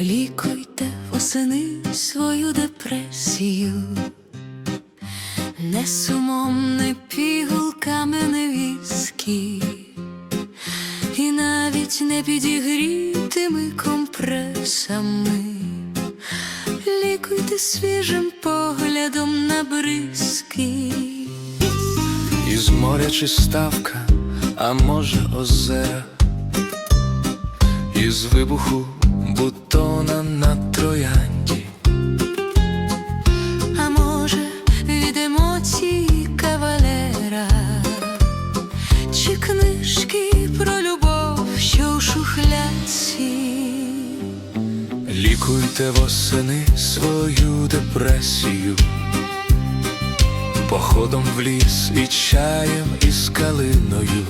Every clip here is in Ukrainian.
Лікуйте восени свою депресію, не сумом, не пігулками, не віскі, і навіть не підігрітими компресами. Лікуйте свіжим поглядом на бризки. Із моря чи ставка, а може озера, із вибуху бутона на троянді, А може, від емоцій кавалера, чи книжки про любов, що у шухляці. лікуйте восени свою депресію, походом в ліс і чаєм із калиною.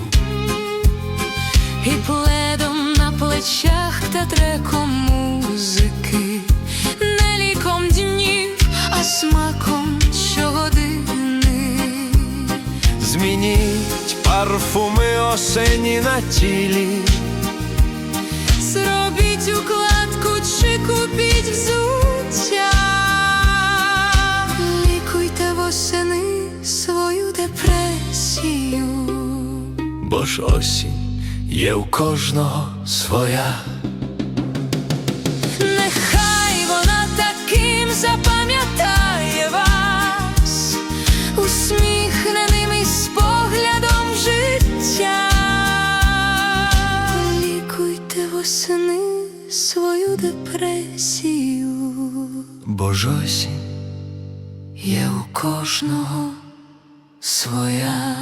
І пледом на плечах та треком музики, не ліком днів, а смаком щогодини. Змініть парфуми осені на тілі, Зробіть укладку чи купіть взуття. Лікуйте восени свою депресію. бо ж осінь є у кожного своя. Восени свою депресію, Бо ж осінь є у кожного своя.